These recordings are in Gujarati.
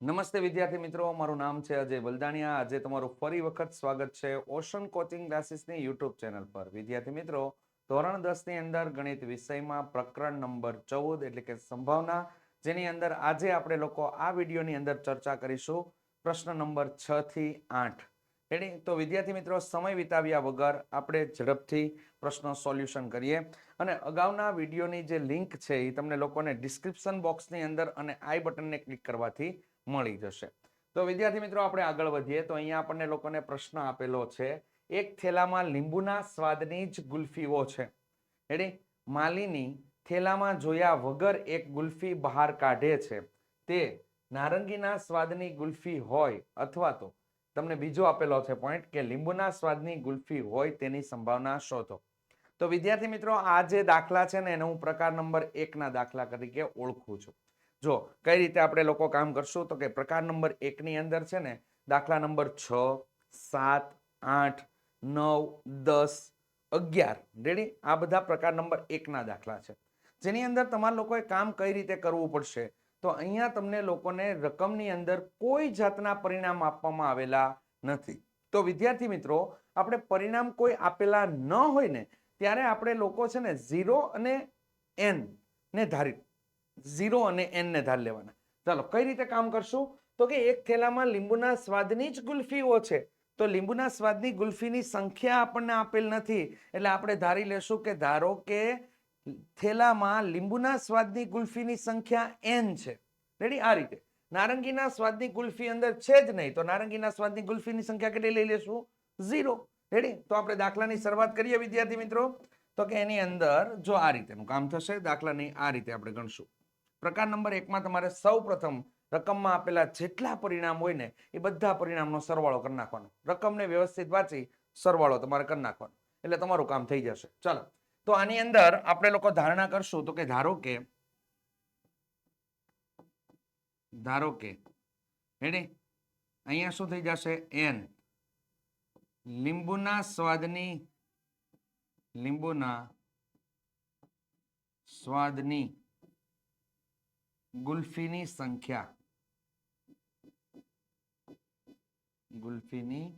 નમસ્તે વિદ્યાર્થી મિત્રો, મારું નામ છે અજય વલદાણિયા આજે તમારું ફરી વખત સ્વાગત છે ઓશન કોચિંગ ક્લાસીસની યુટ્યુબ ચેનલ પર. વિદ્યાર્થી મિત્રો, ધોરણ દસની અંદર ગણિત વિષયમાં પ્રકરણ નંબર ચૌદ એટલે કે સંભાવના, જેની અંદર આજે આપણે લોકો આ વિડીયોની અંદર ચર્ચા કરીશું. પ્રશ્ન નંબર છ થી આઠ. રેડી? તો વિદ્યાર્થી મિત્રો, સમય વિતાવ્યા વગર આપણે ઝડપથી પ્રશ્નો સોલ્યુશન કરીએ. અને અગાઉના વિડીયોની જે લિંક છે એ તમને લોકોને ડિસ્ક્રિપ્શન બોક્સની અંદર અને આઈ બટનને ક્લિક કરવાથી મળી જશે. તો વિદ્યાર્થી મિત્રો, આપણે આગળ વધીએ. તો અહીંયા આપણને લોકોને પ્રશ્ન આપેલો છે. એક થેલામાં લીંબુના સ્વાદની જ ગુલ્ફીઓ છે. એટલે માલીની થેલામાં જોયા વગર એક ગુલ્ફી બહાર કાઢે છે. તે નારંગીના સ્વાદની ગુલ્ફી હોય અથવા તો તમને બીજો આપેલો છે પોઈન્ટ કે લીંબુના સ્વાદની ગુલ્ફી હોય તેની સંભાવના શોધો. તો વિદ્યાર્થી મિત્રો, આ જે દાખલા છે ને, એને હું પ્રકાર નંબર એકના દાખલા તરીકે ઓળખું છું. જો કઈ રીતે આપણે લોકો કામ કરશું? તો કે પ્રકાર નંબર એકની અંદર છે ને, દાખલા નંબર છ, સાત, આઠ, નવ, દસ, અગિયાર. રેડી આ બધા પ્રકાર નંબર એકના દાખલા છે. જેની અંદર તમારા લોકોએ કામ કઈ રીતે કરવું પડશે? તો અહીંયા તમને લોકોને રકમની અંદર કોઈ જાતના પરિણામ આપવામાં આવેલા નથી. તો વિદ્યાર્થી મિત્રો, આપણે પરિણામ કોઈ આપેલા ન હોય ને, ત્યારે આપણે લોકો છે ને, ઝીરો અને એન ને ધારી ઝીરો અને એન ને ધાર લેવાના. ચાલો, કઈ રીતે કામ કરશું? તો કે એક થેલામાં લીંબુના સ્વાદની જ ગુલ્ફીઓ છે. તો લીંબુના સ્વાદની ગુલ્ફીની સંખ્યા આપણને આપેલ નથી. એટલે આપણે ધારી લેશું કે ધારો કે થેલામાં લીંબુના સ્વાદની ગુલ્ફીની સંખ્યા એન છે. રેડી આ રીતે. નારંગીના સ્વાદની ગુલ્ફી અંદર છે જ નહીં. તો નારંગીના સ્વાદની ગુલ્ફીની સંખ્યા કેટલી લઈ લેશું? ઝીરો. રેડી તો આપણે દાખલાની શરૂઆત કરીએ વિદ્યાર્થી મિત્રો. તો કે એની અંદર જો આ રીતેનું કામ થશે, દાખલાની આ રીતે આપણે ગણશું. પ્રકાર નંબર એકમાં તમારે સૌ પ્રથમ રકમમાં આપેલા જેટલા પરિણામ હોય ને, એ બધા પરિણામનો સરવાળો કરી નાખવાનો. રકમને વ્યવસ્થિત વાંચી સરવાળો તમારે કરી નાખવાનો. એટલે તમારું કામ થઈ જશે. ચાલો. તો આની અંદર આપણે લોકો ધારણા કરશું તો કે ધારો કે ધારો કે હેડી અહીંયા શું થઈ જશે? એન લીંબુના સ્વાદની લીંબુના સ્વાદની ગુલ્ફીની સંખ્યા. ગુલ્ફીની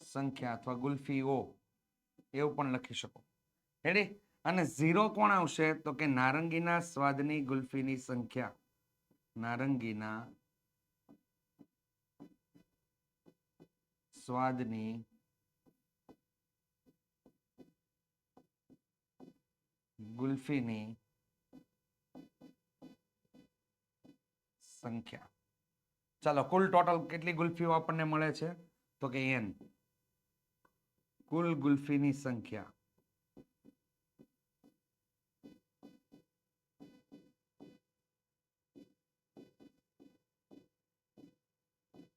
સંખ્યા અથવા ગુલ્ફીઓ, એવું પણ લખી શકો. રેડી અને ઝીરો કોણ આવશે? તો કે નારંગીના સ્વાદની ગુલ્ફીની સંખ્યા. નારંગીના સ્વાદની ગુલ્ફીની સંખ્યા. ચાલો, કુલ ટોટલ કેટલી ગુલ્ફીઓ આપણને મળે છે? તો કે એન કુલ ગુલ્ફીની સંખ્યા.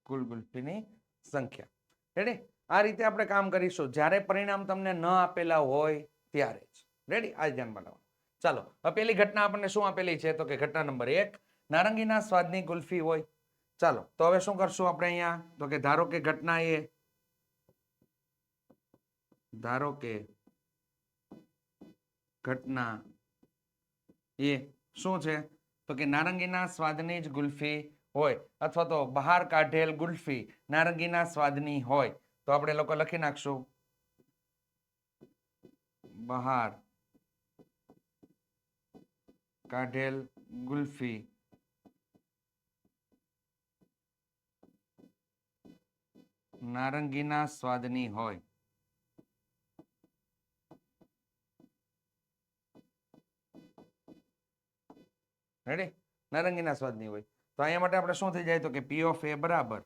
કુલ ગુલ્ફીની સંખ્યા. રેડી આ રીતે આપણે કામ કરીશું. જ્યારે પરિણામ તમને ન આપેલા હોય ત્યારે જ. રેડી આ ધ્યાનમાં લાવો ચાલો, હવે પેલી ઘટના આપણને શું આપેલી છે? તો કે ઘટના નંબર એક. નારંગીના સ્વાદની ગુલ્ફી હોય. ચાલો, તો હવે શું કરશું આપણે અહીંયા? તો કે ધારો કે ઘટના એ, ધારો કે ઘટના એ શું છે? તો કે નારંગીના સ્વાદની જ ગુલ્ફી હોય, અથવા તો બહાર કાઢેલ ગુલ્ફી નારંગીના સ્વાદની હોય. તો આપણે લોકો લખી નાખશું. બહાર કાઢેલ ગુલ્ફી નારંગીના સ્વાદની હોય. રેડી નારંગીના સ્વાદની હોય. તો અહીંયા માટે આપણે શું થઈ જાય તો કે પી ઓફ એ બરાબર.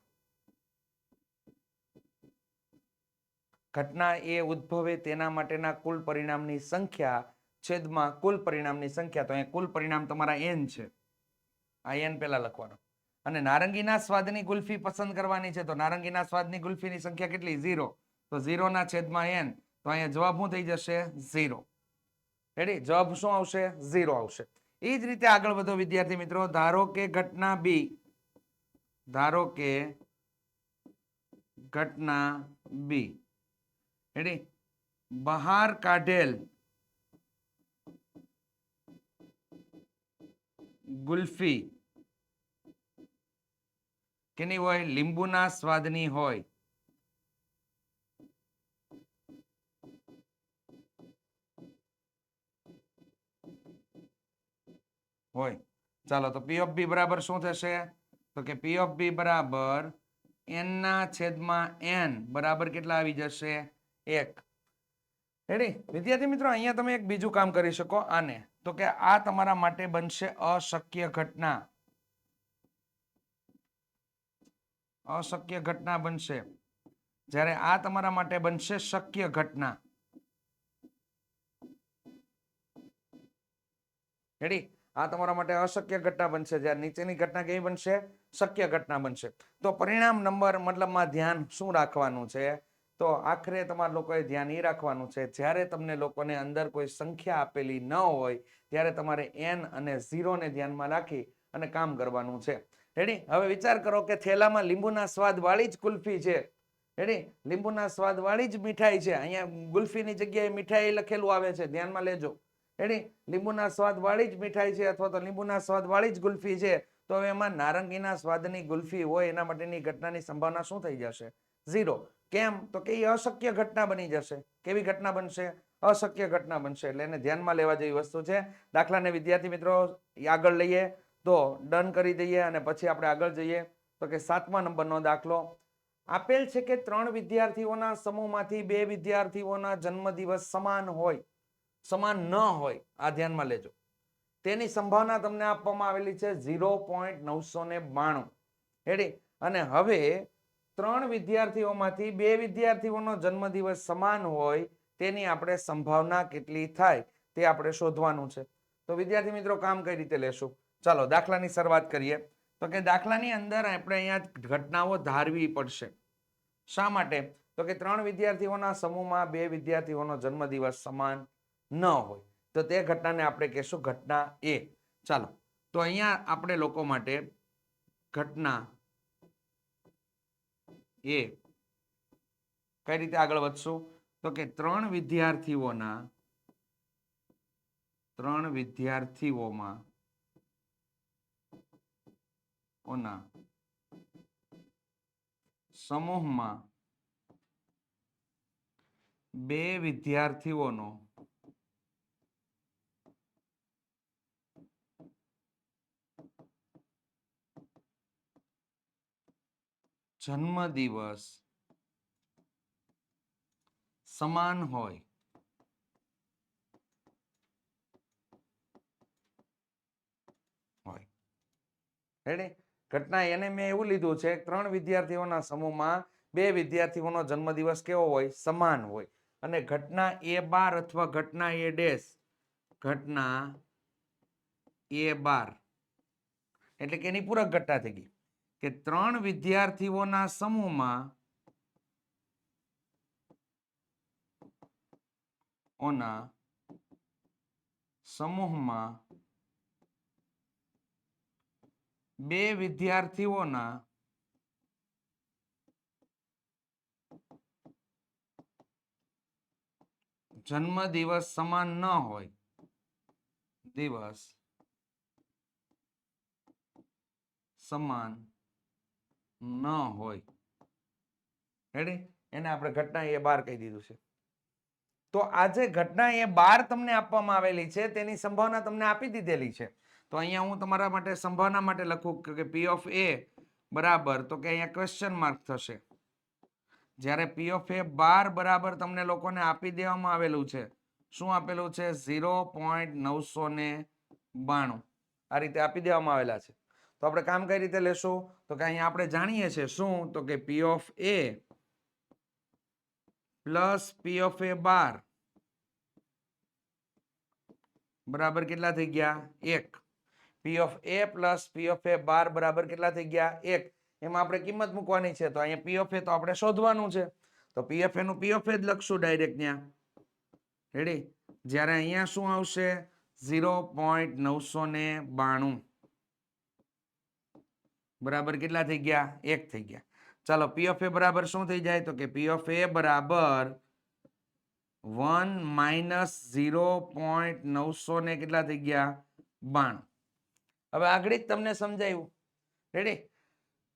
ઘટના એ ઉદ્ભવે તેના માટેના કુલ પરિણામની સંખ્યા, છેદમાં કુલ પરિણામની સંખ્યા. તો અહીંયા કુલ પરિણામ તમારા એન છે. આ એન પહેલા લખવાનો. અને નારંગીના સ્વાદની ગુલ્ફી પસંદ કરવાની છે, તો નારંગીના સ્વાદની ગુલ્ફીની સંખ્યા કેટલી? ઝીરો. તો ઝીરોના છેદમાં એન તો અહીંયા જવાબ શું થઈ જશે? ઝીરો. રેડી જવાબ શું આવશે? ઝીરો આવશે. એ જ રીતે આગળ વધો વિદ્યાર્થી મિત્રો. ધારો કે ઘટના બી ધારો કે ઘટના બી રેડી બહાર કાઢેલ ગુલ્ફી કેની હોય? લીંબુના સ્વાદની હોય. હોય. ચાલો, તો પી ઓફ બી બરાબર શું થશે? તો કે પી ઓફ બી બરાબર એન ના છેદમાં એન બરાબર કેટલા આવી જશે? એક. રેડી વિદ્યાર્થી મિત્રો, અહીંયા તમે એક બીજું કામ કરી શકો આને. તો કે આ તમારા માટે બનશે અશક્ય ઘટના. અશક્ય ઘટના બનશે. જ્યારે આ તમારા માટે બનશે શક્ય ઘટના. રેડી આ તમારા માટે અશક્ય ઘટના બનશે. જ્યારે નીચેની ઘટના કેવી બનશે? શક્ય ઘટના બનશે. તો પરિણામ નંબર મતલબમાં ધ્યાન શું રાખવાનું છે? તો આખરે તમારા લોકોએ ધ્યાન એ રાખવાનું છે, જ્યારે તમને લોકોને અંદર કોઈ સંખ્યા આપેલી ન હોય, ત્યારે તમારે એન અને ઝીરોને ધ્યાનમાં રાખી અને કામ કરવાનું છે. રેડી? હવે વિચાર કરો કે થેલામાં લીંબુના સ્વાદ વાળી જ કુલ્ફી છે. રેડી? લીંબુના સ્વાદ વાળી જ મીઠાઈ છે. અહીંયા ગુલ્ફીની જગ્યાએ મીઠાઈ લખેલું આવે છે. ધ્યાનમાં લેજો. રેડી? લીંબુના સ્વાદ વાળી જ મીઠાઈ છે અથવા તો લીંબુના સ્વાદ વાળી જ ગુલ્ફી છે. તો એમાં નારંગીના સ્વાદની ગુલ્ફી હોય એના માટેની ઘટનાની સંભાવના શું થઈ જશે? ઝીરો. કેમ? તો કે એ અશક્ય ઘટના બની જશે. કેવી ઘટના બનશે? અશક્ય ઘટના બનશે. એટલે એને ધ્યાનમાં લેવા જેવી વસ્તુ છે. દાખલાને વિદ્યાર્થી મિત્રો આગળ લઈએ. તો ડન કરી દઈએ અને પછી આપણે આગળ જઈએ. તો કે સાતમા નંબરનો દાખલો. આપેલ છે કે ત્રણ વિદ્યાર્થીઓના સમૂહમાંથી બે વિદ્યાર્થીઓના જન્મદિવસ સમાન હોય, સમાન ન હોય, આ ધ્યાનમાં લેજો. તેની સંભાવના તમને આપવામાં આવેલી છે ઝીરો પોઈન્ટ નવસો ને બાણું. હેડી અને હવે ત્રણ વિદ્યાર્થીઓમાંથી બે વિદ્યાર્થીઓનો જન્મદિવસ સમાન હોય, તેની આપણે સંભાવના કેટલી થાય, તે આપણે શોધવાનું છે. તો વિદ્યાર્થી મિત્રો, કામ કઈ રીતે લેશું? ચાલો, દાખલાની શરૂઆત કરીએ. તો કે દાખલાની અંદર આપણે અહીંયા ઘટનાઓ ધારવી પડશે. શા માટે? તો કે ત્રણ વિદ્યાર્થીઓના સમૂહમાં બે વિદ્યાર્થીઓનો જન્મદિવસ સમાન ન હોય. તો તે ઘટનાને આપણે કહેશું ઘટના એ. ચાલો, તો અહીંયા આપણે લોકો માટે ઘટના એ કઈ રીતે આગળ વધશું? તો કે ત્રણ વિદ્યાર્થીઓના, ત્રણ વિદ્યાર્થીઓમાં ઓના સમૂહમાં બે વિદ્યાર્થીઓનો જન્મદિવસ સમાન હોય. હોય. ઘટના એને મેં એવું લીધું છે, ત્રણ વિદ્યાર્થીઓના સમૂહમાં બે વિદ્યાર્થીઓનો જન્મદિવસ કેવો હોય? સમાન હોય. અને ઘટના એ બાર અથવા ઘટના એ ડેશ ઘટના એ બાર. એટલે કે એની પૂરક ઘટના થઈ ગઈ. કે ત્રણ વિદ્યાર્થીઓના સમૂહમાં ઓના સમૂહમાં બે વિદ્યાર્થીઓના જન્મ દિવસ સમાન ન હોય. દિવસ સમાન ન હોય. રેડી એને આપણે ઘટના એ બાર કહી દીધું છે. તો આજે ઘટના એ બાર તમને આપવામાં આવેલી છે, તેની સંભાવના તમને આપી દીધેલી છે. તો અહીંયા હું તમારા માટે સંભાવના માટે લખું કે પી ઓફ એ બરાબર, તો કે અહીંયા ક્વેશ્ચન માર્ક થશે. જ્યારે પી ઓફ એ બાર બરાબર તમને લોકોને આપી દેવામાં આવેલું છે, શું આપેલું છે? ઝીરો પોઈન્ટ નવસો ને બાણું. આ રીતે આપી દેવામાં આવેલા છે. તો આપણે કામ કઈ રીતે લેશું? તો કે અહીંયા આપણે જાણીએ છીએ શું? તો કે P of A plus P of A બાર. બરાબર કેટલા થઈ ગયા? એક. P of A plus P of A બાર બરાબર કેટલા થઈ ગયા? એક. એમાં આપણે કિંમત મૂકવાની છે. તો અહીંયા પી ઓફ એ તો આપણે શોધવાનું છે. તો પી એફનું પી ઓફ એ જ લખશું ડાયરેક્ટ ત્યાં. રેડી જ્યારે અહીંયા શું આવશે? ઝીરો પોઈન્ટ નવસો ને બાણું. બરાબર કેટલા થઈ ગયા? એક થઈ ગયા. ચાલો પી ઓફ એ બરાબર શું થઈ જાય? તો કે પી ઓફ એ બરાબર વન માઇનસ ઝીરો પોઈન્ટ નવસો ને કેટલા થઈ ગયા? બાણું. હવે આગળ જ તમને સમજાયું. રેડી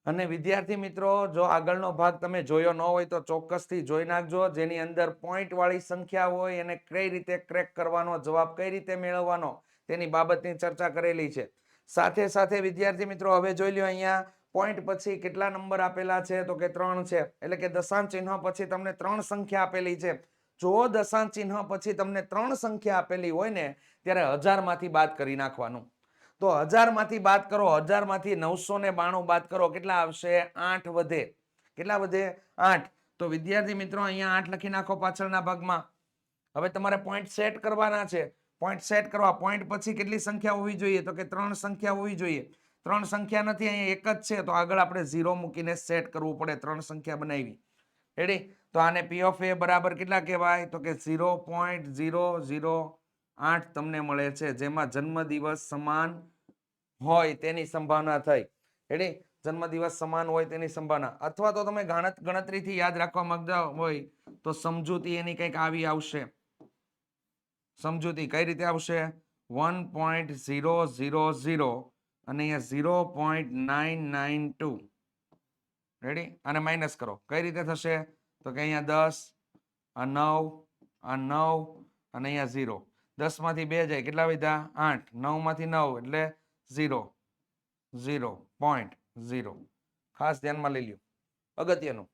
અને વિદ્યાર્થી મિત્રો, જો આગળનો ભાગ તમે જોયો ન હોય તો ચોક્કસથી જોઈ નાખજો. જેની અંદર પોઈન્ટ વાળી સંખ્યા હોય, એને કઈ રીતે ક્રેક કરવાનો, જવાબ કઈ રીતે મેળવવાનો, તેની બાબતની ચર્ચા કરેલી છે. સાથે સાથે વિદ્યાર્થી મિત્રો, હવે જોઈ લ્યો અહીંયા પોઈન્ટ પછી કેટલા નંબર આપેલા છે? તો કે ત્રણ છે. એટલે કે દશાંશ ચિહ્ન પછી તમને ત્રણ સંખ્યા આપેલી છે. જો દશાંશ ચિહ્ન પછી તમને ત્રણ સંખ્યા આપેલી હોય ને, ત્યારે હજારમાંથી બાદ કરી નાખવાનું. તો હજારમાંથી બાદ કરો, હજારમાંથી નવસો ને બાણું બાદ કરો, કેટલા આવશે? આઠ વધે. કેટલા વધે? આઠ. તો વિદ્યાર્થી મિત્રો, અહીંયા આઠ લખી નાખો પાછળના ભાગમાં. હવે તમારે પોઈન્ટ સેટ કરવાના છે. પોઈન્ટ સેટ કરવા પોઈન્ટ પછી કેટલી સંખ્યા હોવી જોઈએ? તો કે ત્રણ સંખ્યા હોવી જોઈએ. ત્રણ સંખ્યા નથી, અહીંયા એક જ છે. તો આગળ આપણે ઝીરો મૂકીને સેટ કરવું પડે. ત્રણ સંખ્યા બનાવી. રેડી તો આને પી ઓફ એ બરાબર કેટલા કહેવાય? તો કે ઝીરો પોઈન્ટ ઝીરો ઝીરો આઠ તમને મળે છે. જેમાં જન્મદિવસ સમાન હોય તેની સંભાવના થઈ. રેડી જન્મદિવસ સમાન હોય તેની સંભાવના. અથવા તો તમે ગણત, ગણતરીથી યાદ રાખવા માંગતા હોય તો સમજૂતી એની કંઈક આવી આવશે. સમજૂતી કઈ રીતે આવશે? One point zero zero zero અને અહીંયા zero point nine nine two. Ready અને માઇનસ કરો. કઈ રીતે થશે? તો કે અહીંયા દસ, આ નવ આ નવ અને અહીંયા ઝીરો. દસમાંથી બે જાય. કેટલા વધ્યા? આઠ. નવમાંથી નવ એટલે ઝીરો ઝીરો પોઈન્ટ ઝીરો. ખાસ ધ્યાનમાં લઈ લ્યો. અગત્યનું.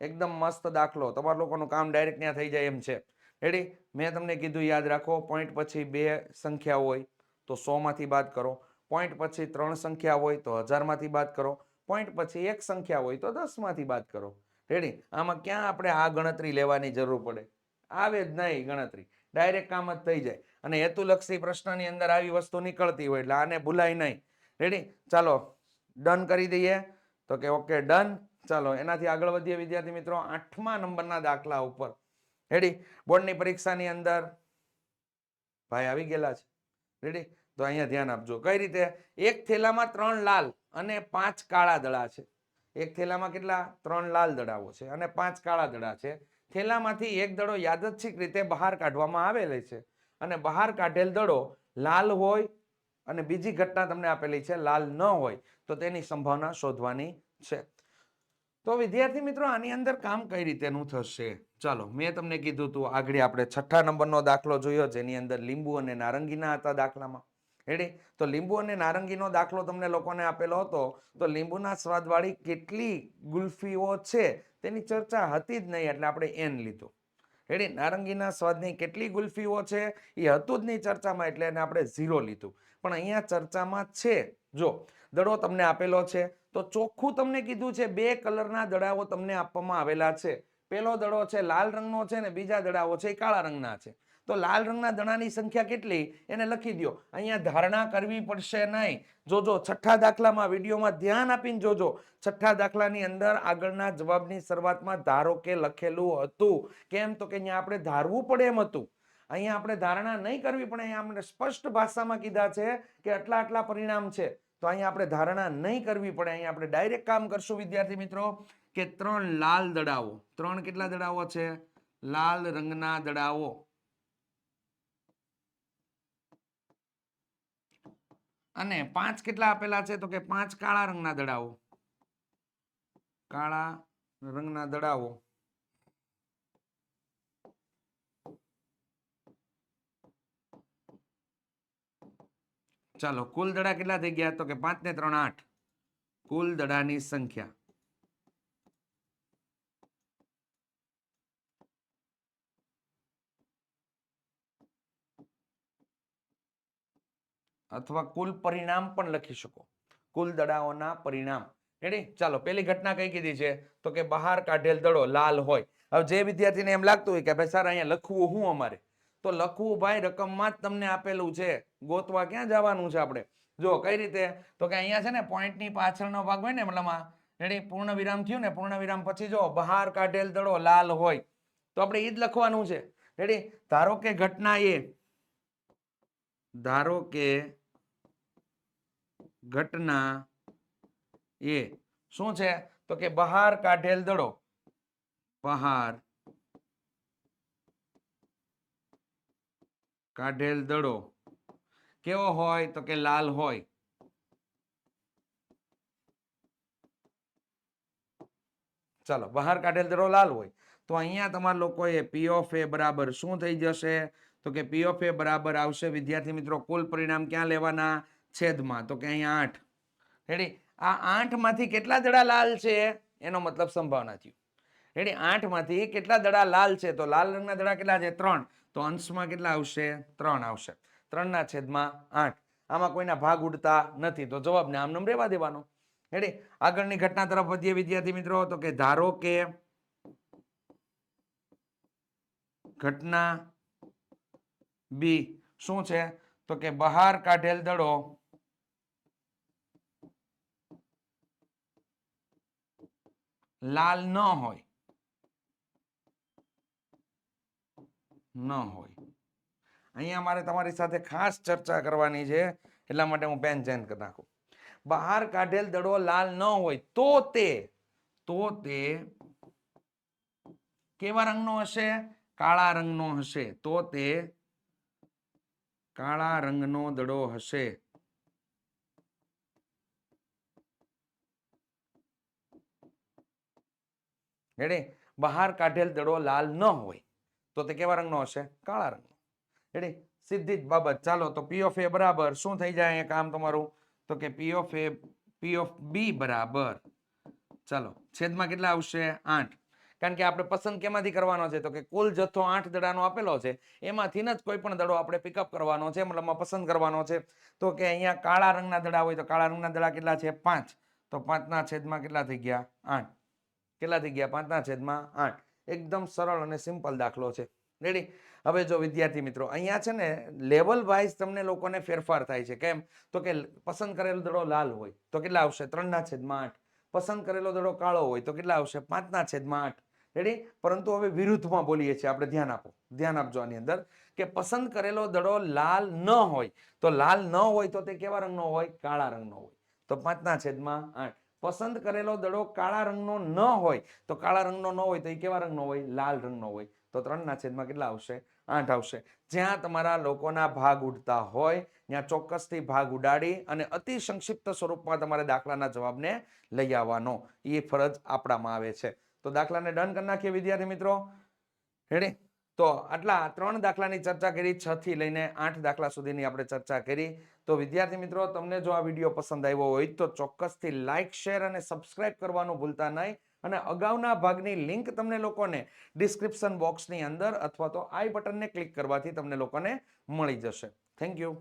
એકદમ મસ્ત દાખલો. તમારા લોકોનું કામ ડાયરેક્ટ ત્યાં થઈ જાય એમ છે. રેડી મેં તમને કીધું યાદ રાખો પોઈન્ટ પછી બે સંખ્યા હોય તો સોમાંથી બાદ કરો. પોઈન્ટ પછી ત્રણ સંખ્યા હોય તો હજારમાંથી બાદ કરો. પોઈન્ટ પછી એક સંખ્યા હોય તો દસમાંથી બાદ કરો. રેડી આમાં ક્યાં આપણે આ ગણતરી લેવાની જરૂર પડે? આવે જ નહીં ગણતરી. ડાયરેક્ટ કામ જ થઈ જાય. અને હેતુલક્ષી પ્રશ્નની અંદર આવી વસ્તુ નીકળતી હોય એટલે આને ભૂલાય નહીં. રેડી ચાલો ડન કરી દઈએ. તો કે ઓકે ડન ચાલો, એનાથી આગળ વધીએ વિદ્યાર્થી મિત્રો. આઠમા નંબરના દાખલા ઉપર. રેડી બોર્ડની પરીક્ષાની અંદર. ભાઈ આવી ગયેલા છે. રેડી તો અહીંયા ધ્યાન આપજો. કઈ રીતે? એક થેલામાં ત્રણ લાલ અને પાંચ કાળા દડા છે. એક થેલામાં કેટલા? ત્રણ લાલ દડાઓ છે અને પાંચ કાળા દડા છે. થેલામાંથી એક દડો યાદચ્છિક રીતે બહાર કાઢવામાં આવેલી છે અને બહાર કાઢેલ દડો લાલ હોય અને બીજી ઘટના તમને આપેલી છે, લાલ ન હોય, તો તેની સંભાવના શોધવાની છે. તો વિદ્યાર્થી મિત્રો, આની અંદર કામ કઈ રીતેનું થશે? ચાલો, મેં તમને કીધું હતું આગળ આપણે છઠ્ઠા નંબરનો દાખલો જોયો, જેની અંદર લીંબુ અને નારંગીના હતા દાખલામાં. રેડી તો લીંબુ અને નારંગીનો દાખલો તમને લોકોને આપેલો હતો. તો લીંબુના સ્વાદવાળી કેટલી ગુલ્ફીઓ છે? તેની ચર્ચા હતી જ નહીં, એટલે આપણે એન લીધું. રેડી નારંગીના સ્વાદની કેટલી ગુલ્ફીઓ છે? એ હતું જ નહીં ચર્ચામાં, એટલે એને આપણે ઝીરો લીધું. પણ અહીંયા ચર્ચામાં છે. જો, દડો તમને આપેલો છે. તો ચોખ્ખું તમને કીધું છે, બે કલરના દડાઓ તમને આપવામાં આવેલા છે. પેલો દડો છે લાલ રંગનો છે ને બીજા દડાઓ છે એ કાળા રંગના છે. તો લાલ રંગના દડાની સંખ્યા કેટલી? એને લખી દો અહીંયા ધારણા કરવી પડશે નહીં. જોજો, છઠ્ઠા દાખલામાં વિડીયોમાં ધ્યાન આપીને જોજો. છઠ્ઠા દાખલાની અંદર આગળના જવાબની શરૂઆતમાં ધારો કે લખેલું હતું. કેમ તો કે અહીંયા આપણે ધારવું પડે એમ હતું. અહીંયા આપણે ધારણા નહીં કરવી, પણ અહીંયા આપણે સ્પષ્ટ ભાષામાં કીધા છે કે આટલા આટલા પરિણામ છે. તો અહીંયા આપણે ધારણા નહીં કરવી પડે. અહીંયા આપણે ડાયરેક્ટ કામ કરશું, વિદ્યાર્થી મિત્રો, કે ત્રણ લાલ દડાઓ. ત્રણ કેટલા દડાઓ છે? લાલ રંગના દડાઓ. અને પાંચ કેટલા આપેલા છે? તો કે પાંચ કાળા રંગના દડાઓ. કાળા રંગના દડાઓ. ચાલો, કુલ દડા કેટલા થઈ ગયા? તો કે પાંચ ને ત્રણ આઠ. કુલ દડાની સંખ્યા. અથવા કુલ પરિણામ પણ લખી શકો. કુલ દડાઓના પરિણામ. રેડી ચાલો, પેલી ઘટના કઈ કીધી છે? તો કે બહાર કાઢેલ દડો લાલ હોય. હવે જે વિદ્યાર્થીને એમ લાગતું હોય કે ભાઈ સર અહીંયા લખવું હું અમારે? તો લખવું ભાઈ રકમમાં જ તમને આપેલું છે. ગોતવા ક્યાં જવાનું છે આપણે? જો, કઈ રીતે? તો કે અહીંયા છે ને પોઈન્ટની પાછળનો ભાગ હોય ને, મતલબ રેડી પૂર્ણ વિરામ થયું ને પૂર્ણ વિરામ પછી જો બહાર કાઢેલ દડો લાલ હોય. તો આપણે એ જ લખવાનું છે. રેડી ધારો કે ઘટના એ, ધારો કે ઘટના એ. શું છે? તો કે બહાર કાઢેલ દડો. બહાર કાઢેલ દડો. કેવો હોય? તો કે લાલ હોય. ચાલો, બહાર કાઢેલ દડો લાલ હોય. તો અહીંયા તમારા લોકોએ પી ઓફ એ બરાબર શું થઈ જશે? તો કે પી ઓફ એ બરાબર આવશે. વિદ્યાર્થી મિત્રો, કુલ પરિણામ ક્યાં લેવાના? છેદમાં, તો કે અહીંયા આઠ. રેડી આ આઠમાંથી કેટલા દડા લાલ છે? એનો મતલબ સંભાવના થયું. રેડી આઠમાંથી કેટલા દડા લાલ છે? તો લાલ રંગના દડા કેટલા છે? ત્રણ. તો અંશમાં કેટલા આવશે? ત્રણ આવશે. ત્રણના છેદમાં આઠ. આમાં કોઈના ભાગ ઉડતા નથી. તો જવાબને આમનામ રહેવા દેવાનો. રેડી આગળની ઘટના તરફ વધીએ વિદ્યાર્થી મિત્રો. તો કે ધારો કે ઘટના બી શું છે? તો કે બહાર કાઢેલ દડો લાલ ન હોય ન હોય અહીંયા મારે તમારી સાથે ખાસ ચર્ચા કરવાની છે, એટલા માટે હું પેન ચેન્જ કરી નાખું. બહાર કાઢેલ દડો લાલ ન હોય તો તે તો તે કેવા રંગનો હશે? કાળા રંગનો હશે. તો તે કાળા રંગનો દડો હશે. રેડી? બહાર કાઢેલ દડો લાલ ન હોય તો તે કેવા રંગનો હશે? કાળા રંગનો. એટલે સીધી જ બાબત. ચાલો, તો પી ઓફ એ બરાબર. શું થઈ જાય અહીંયા કામ તમારું? તો કે P of A P of બી બરાબર. ચાલો, છેદમાં કેટલા આવશે? આઠ. કારણ કે આપણે પસંદ કેમાંથી કરવાનો છે? તો કે કુલ જથ્થો આઠ દડાનો આપેલો છે. એમાંથી જ કોઈ પણ દડો આપણે પિકઅપ કરવાનો છે મતલબમાં પસંદ કરવાનો છે. તો કે અહીંયા કાળા રંગના દડા હોય તો કાળા રંગના દડા કેટલા છે? પાંચ. તો પાંચના છેદમાં કેટલા થઈ ગયા? આઠ. કેટલા થઈ ગયા? પાંચના છેદમાં આઠ. એકદમ સરળ અને સિમ્પલ દાખલો છે. રેડી હવે જો વિદ્યાર્થી મિત્રો, અહીંયા છે ને લેવલ વાઇઝ તમને લોકોને ફેરફાર થાય છે. કેમ? તો કે પસંદ કરેલો દડો લાલ હોય, તો કેટલા આવશે? ત્રણના છેદમાં આઠ. પસંદ કરેલો દડો કાળો હોય, તો કેટલા આવશે? પાંચના છેદમાં આઠ. રેડી પરંતુ હવે વિરુદ્ધમાં બોલીએ છીએ, આપણે ધ્યાન આપો. ધ્યાન આપજો આની અંદર કે પસંદ કરેલો દડો લાલ ન હોય, તો લાલ ન હોય તો તે કેવા રંગનો હોય? કાળા રંગનો હોય. તો પાંચના છેદમાં આઠ. પસંદ કરેલો દડો કાળા રંગનો ન હોય, તો કાળા રંગનો ન હોય તો એ કેવા રંગનો હોય? લાલ રંગનો હોય. તો ત્રણના છેદમાં કેટલા આવશે? આઠ આવશે. જ્યાં તમારા લોકોના ભાગ ઉડતા હોય, ત્યાં ચોક્કસથી ભાગ ઉડાડી અને અતિ સંક્ષિપ્ત સ્વરૂપમાં તમારે દાખલાના જવાબને લઈ આવવાનો. એ ફરજ આપણામાં આવે છે. તો દાખલાને ડન કરી નાખીએ વિદ્યાર્થી મિત્રો. રેડી તો આટલા ત્રણ દાખલાની ચર્ચા કરી છ થી લઈને આઠ દાખલા સુધીની આપણે ચર્ચા કરી. તો વિદ્યાર્થી મિત્રો, તમને જો આ વીડિયો પસંદ આવ્યો હોય તો ચોક્કસથી લાઇક શેર અને સબસ્ક્રાઇબ કરવાનું ભૂલતા નહીં. અને અગાઉના ભાગની લિંક તમને લોકોને ડિસ્ક્રિપ્શન બોક્સની અંદર અથવા તો આઈ બટનને ક્લિક કરવાથી તમને લોકોને મળી જશે. Thank you.